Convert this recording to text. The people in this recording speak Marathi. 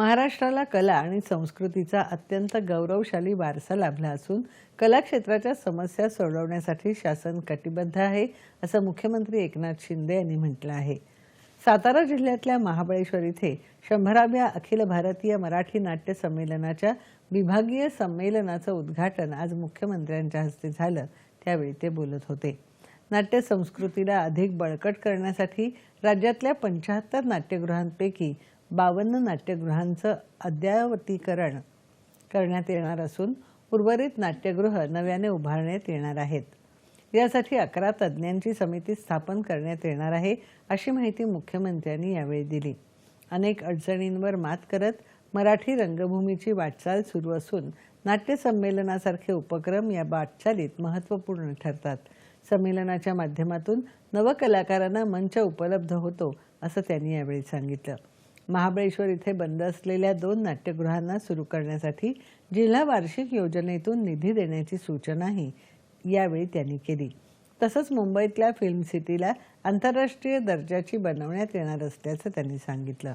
महाराष्ट्राला कला आणि संस्कृतीचा अत्यंत गौरवशाली वारसा लाभला असून कला क्षेत्राच्या समस्या सोडवण्यासाठी शासन कटिबद्ध आहे असं मुख्यमंत्री एकनाथ शिंदे यांनी म्हटलं आहे. सातारा जिल्ह्यातल्या महाबळेश्वर इथे शंभराव्या अखिल भारतीय मराठी नाट्य संमेलनाच्या विभागीय संमेलनाचं उद्घाटन आज मुख्यमंत्र्यांच्या हस्ते झालं त्यावेळी ते बोलत होते. नाट्य संस्कृतीला अधिक बळकट करण्यासाठी राज्यातल्या पंच्याहत्तर नाट्यगृहांपैकी बावन्न नाट्यगृहांचं अद्यावतीकरण करण्यात येणार असून उर्वरित नाट्यगृह नव्याने उभारण्यात येणार आहेत. यासाठी अकरा तज्ज्ञांची समिती स्थापन करण्यात येणार आहे अशी माहिती मुख्यमंत्र्यांनी यावेळी दिली. अनेक अडचणींवर मात करत मराठी रंगभूमीची वाटचाल सुरू असून नाट्यसंमेलनासारखे उपक्रम या वाटचालीत महत्त्वपूर्ण ठरतात. संमेलनाच्या माध्यमातून नवकलाकारांना मंच उपलब्ध होतो असं त्यांनी यावेळी सांगितलं. महाबळेश्वर इथे बंद असलेल्या दोन नाट्यगृहांना सुरू करण्यासाठी जिल्हा वार्षिक योजनेतून निधी देण्याची सूचनाही यावेळी त्यांनी केली. तसंच मुंबईतल्या फिल्म सिटीला आंतरराष्ट्रीय दर्जाची बनवण्यात येणार असल्याचं त्यांनी सांगितलं.